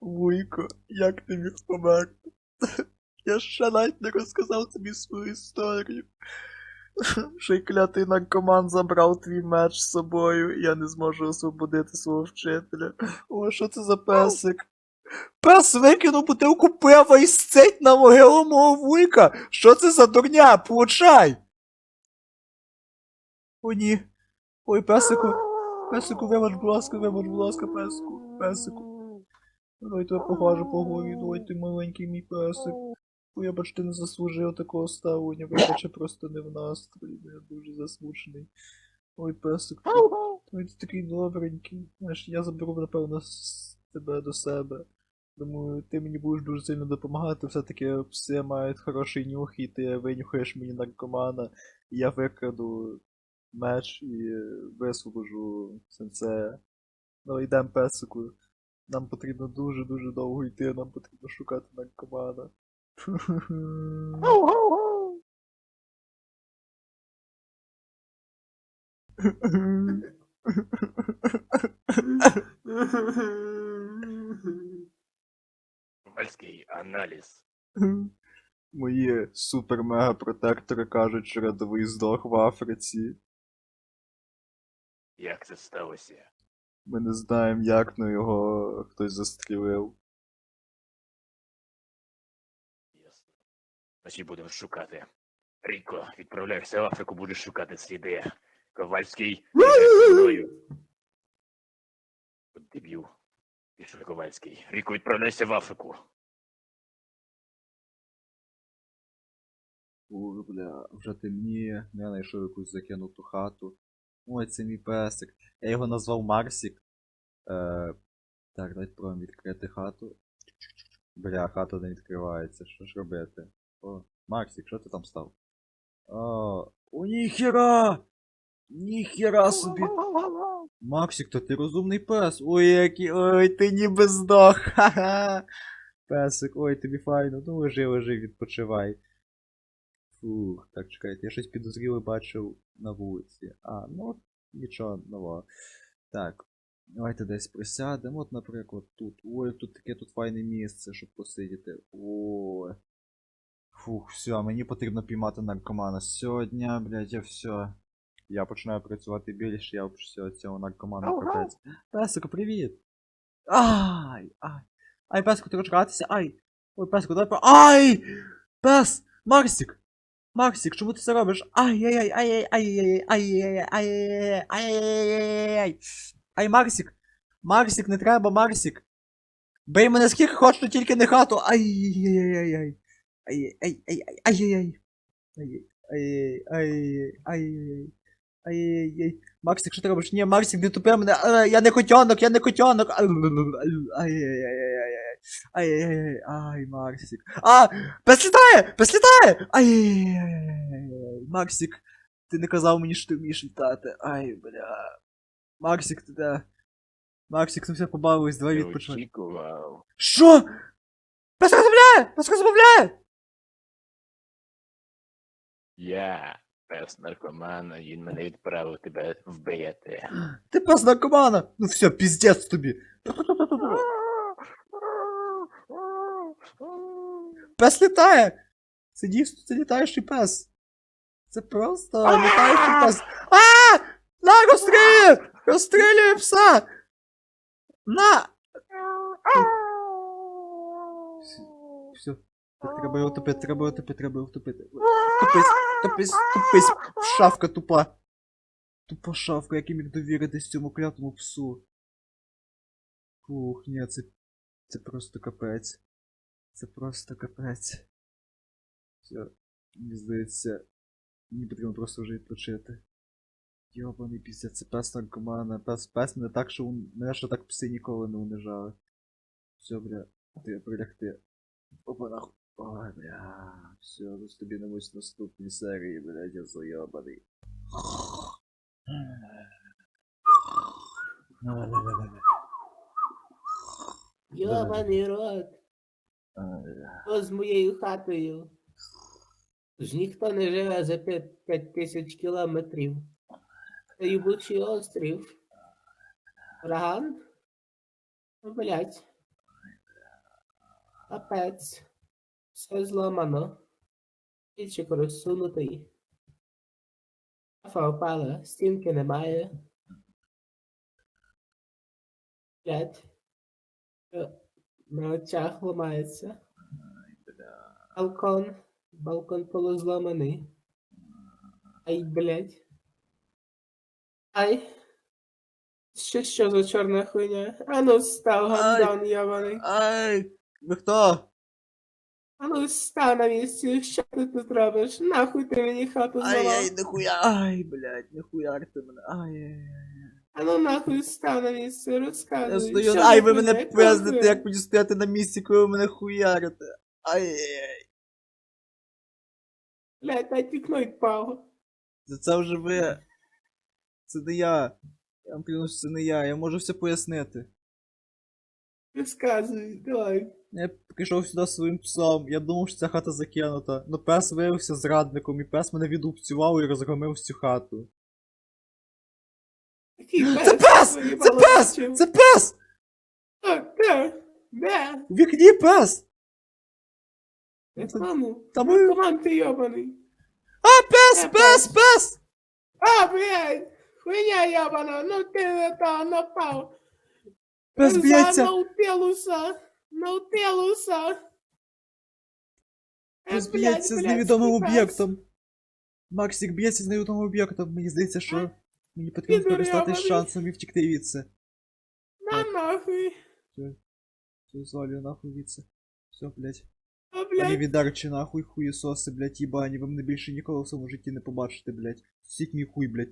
Вуйко, як ти міг померти? Я ще навіть не розказав тобі свою історію. Ще й клятий наркоман забрав твій меч з собою, і я не зможу освободити свого вчителя. О, що це за песик? Пес викинув бутилку пива і сцить на могилу мого вуйка. Що це за дурня? Получай! О, ні. Ой, песику. Песику, вибач, будь ласка, вибач, будь ласка, песику, песику. Давай тебе погажу по голові, давай ти маленький мій песик. Вибач, ти не заслужив такого ставлення, вибач, я просто не в настрої, я дуже засмучений. Ой, песик, ой, ти такий добренький. Знаєш, я заберу, напевно, тебе до себе. Думаю, ти мені будеш дуже сильно допомагати, все-таки пси мають хороший нюх, і ти винюхаєш мені наркомана, і я викраду меч і висвобожу сенсея. Ну, йдемо песику. Нам потрібно дуже-дуже довго йти, нам потрібно шукати наркомана. Ковальський аналіз. Мої супер-мега-протектори кажуть, що рядовий здох в Африці. Як це сталося? Ми не знаємо, як но його хтось застрілив. Ясно. Значить будемо шукати. Ріко, відправляйся в Африку, будеш шукати сліди. Ковальський, Деб'ю. Пішов Ковальський. Ріко, відправляйся в Африку. Ух, бля, вже темніє, я знайшов якусь закинуту хату. Ой, це мій песик. Я його назвав Марсік. Е, так, давайте пробуємо відкрити хату. Бля, хата не відкривається. Що ж робити? О, Марсік, що ти там став? О, о ніхера! Ніхера собі! Максик, то ти розумний пес. Ой, який. Ой, ти ніби здох. Ха-ха. Песик, ой, тобі файно. Ну лежи, лежи, відпочивай. Фух, так чекайте, я щось підозріле бачив на вулиці. А, ну нічого нового. Так. Давайте десь присядемо. От, наприклад, тут. Ой, тут таке тут файне місце, щоб посидіти. Ой. Фух, все, мені потрібно піймати наркомана. Сьогодні, блядь, я все. Я починаю працювати більше, я все цього наркомана капець. Песику, привіт! Ай! Ай! Ай, песику, ти хочеш гратися? Ай! Ой, песику, дай по. Ай! Пес! Марсік! Марсік, чому ти це робиш? Ай-яй-яй, ай-яй-яй, ай-яй-яй, ай-яй-яй, ай-яй-яй. Ай, Марсік! Марсік, не треба, Марсік! Бей мене скільки хочеш, тільки не хату! Ай-яй-яй-яй. Ай-яй-яй, ай-яй-яй. Ай-яй, ай-яй, ай-яй. Ай-яй-яй. Максик, що ти робиш? Ні, Максик, не тупи мене. А, Я не котенок, я не котенок. Ай-яй-яй-яй-яй. Ай-яй-яй, ай, Максик. А, пес літає! Пес літає! Ай-яй-яй. Максик, ти не казав мені, що ти вмієш літати. Ай, бля. Максик, ти де? Максик, ну все побавились, давай Не відпочивай. очікував. Що? Пес розмовляє! Пес розмовляє! Я, пес наркомана, він мене відправив тебе вбити. Ти пес наркомана! Ну все, піздець тобі. Пес літає! Це дійсно це літаючий пес. Це просто літаючий пес. А! На, розстрілює! Розстрілює пса! На! Все. Треба його топити, треба його топити, треба його топити. Тупись, тупись, тупись, шавка тупа. Тупа шавка, як я міг довіритись цьому клятому псу. Фух, ні, це. Це просто капець. Це просто капець. Все, мені здається, мені потрібно просто вже відпочити. Йобаний піздець, це пес наркомана, пес, пес мене так, що он- мене ще так пси ніколи не унижали. Все, бля, ти прилягти. Опа нахуй. Ой, бля, все, зустрінемось в наступній серії, блядь, я зайобаний. Йобаний рот, що з моєю хатою? Ж ніхто не живе за 5, 5 тисяч кілометрів. Це їбучий острів. Ураган? Ну, блядь. Капець. Все зламано. Пічик розсунутий. Шафа впала, стінки немає. Блядь. На очах ламається. Балкон. Балкон полузламаний. Ай, блядь. Ай. Що, що за чорна хуйня? Ану став гандон ябаний. Ай! Ви хто? Ану став на місці, що ти тут робиш? Нахуй ти мені хату Ай, ай, зламав? нихуя. Ай, блядь, нихуя ти мене. Ай, ай, ай. Ану нахуй став на місці, розказуй. Я стою, що ай, ви мене пиздите, як мені стояти на місці, коли ви мене хуярите. Ай, ай. Блядь, навіть вікно відпало. Це, це вже ви. Це не я. Я вам клянусь, це не я, я можу все пояснити. Розказуй, давай. Я прийшов сюди зі своїм псом, я думав, що ця хата закинута. Но пес виявився зрадником, і пес мене відлупцював і розгромив всю хату. Який Це пес! Твої Це пес! балачі. Це пес! А, де? Де? У вікні пес! Якому? Та ми... Команд ти йобаний. А, пес, Де пес, пес! А, блядь! Хуйня ябана, ну ти на то напав. Пес За б'ється! Наутилуса! Наутилуса! Пес Е, б'ється з блядь, невідомим блядський пес. об'єктом. Максик б'ється з невідомим об'єктом. Мені здається, що Мені потрібно користатись шансом і втікти від це. На нахуй! Все, звалю нахуй від це. Все, блядь. А, блядь, відарчі нахуй, хуєсоси, блядь, їбані, ви мене більше ніколи в своєму житті не побачите, блядь. Сіть мій хуй, блядь.